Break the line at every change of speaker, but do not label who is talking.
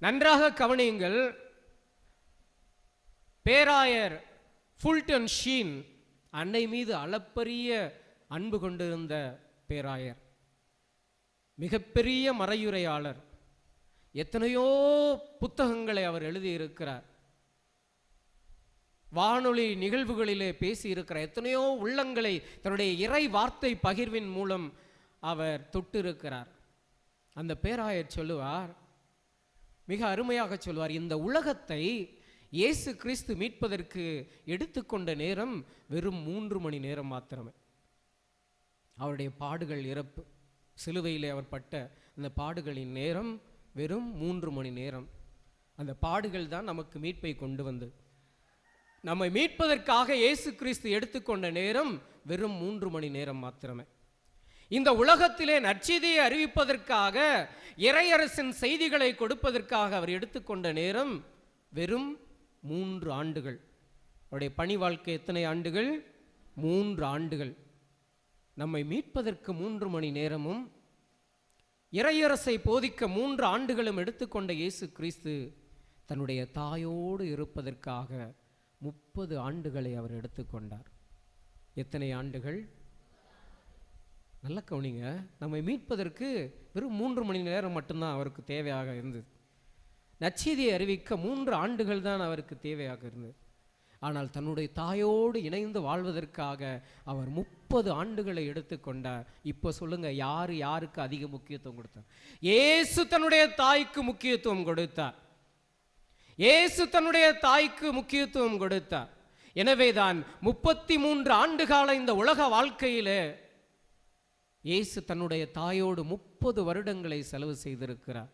நன்றாக கவனியுங்கள். பேராயர் ஃபுல்டன் ஷீன் அன்னை மீது அளப்பரிய அன்பு கொண்டிருந்த பேராயர். மிகப்பெரிய மறையுரையாளர். எத்தனையோ புத்தகங்களை அவர் எழுதியிருக்கிறார். வானொலி நிகழ்வுகளிலே பேசியிருக்கிறார் எத்தனையோ உள்ளங்களை தன்னுடைய இறை வார்த்தை பகிர்வின் மூலம் அவர் தொட்டிருக்கிறார். அந்த பேராயர் சொல்லுவார் மிக அருமையாக சொல்வார். இந்த உலகத்தை இயேசு கிறிஸ்து மீட்பதற்கு எடுத்துக்கொண்ட நேரம் வெறும் மூன்று மணி நேரம் மாத்திரமே. அவருடைய பாடுகள் இறப்பு. சிலுவையிலே அவர் பட்ட அந்த பாடுகளின் நேரம் வெறும் மூன்று மணி நேரம். அந்த பாடுகள் தான் நமக்கு மீட்பை கொண்டு வந்தது நம்மை மீட்பதற்காக இயேசு கிறிஸ்து எடுத்துக்கொண்ட நேரம் வெறும் மூன்று மணி நேரம் மாத்திரமே. இந்த உலகத்திலே நற்செய்தியை அறிவிப்பதற்காக இறையரசின் செய்திகளை கொடுப்பதற்காக அவர் எடுத்துக்கொண்ட நேரம் வெறும் மூன்று ஆண்டுகள். அவருடைய பணி வாழ்க்கை எத்தனை ஆண்டுகள்? மூன்று ஆண்டுகள். நம்மை மீட்பதற்கு மூன்று மணி நேரமும் இறையரசை போதிக்க மூன்று ஆண்டுகளும் எடுத்துக்கொண்ட இயேசு கிறிஸ்து தன்னுடைய தாயோடு இருப்பதற்காக முப்பது ஆண்டுகளை அவர் எடுத்துக்கொண்டார். எத்தனை ஆண்டுகள்? நல்ல கவனிங்க. நம்மை மீட்பதற்கு வெறும் மூன்று மணி நேரம் மட்டும்தான் அவருக்கு தேவையாக இருந்தது. நச்செய்தியை அறிவிக்க மூன்று ஆண்டுகள் தான் அவருக்கு தேவையாக இருந்தது. ஆனால் தன்னுடைய தாயோடு இணைந்து வாழ்வதற்காக அவர் முப்பது ஆண்டுகளை எடுத்துக்கொண்டார் இப்போ சொல்லுங்க யார் யாருக்கு அதிக முக்கியத்துவம் கொடுத்தார்? ஏசு தன்னுடைய தாய்க்கு முக்கியத்துவம் கொடுத்தார். ஏசு தன்னுடைய தாய்க்கு முக்கியத்துவம் கொடுத்தார். எனவேதான் முப்பத்தி மூன்று ஆண்டு கால இந்த உலக வாழ்க்கையிலே இயேசு தன்னுடைய தாயோடு முப்பது வருடங்களை செலவு செய்திருக்கிறார்.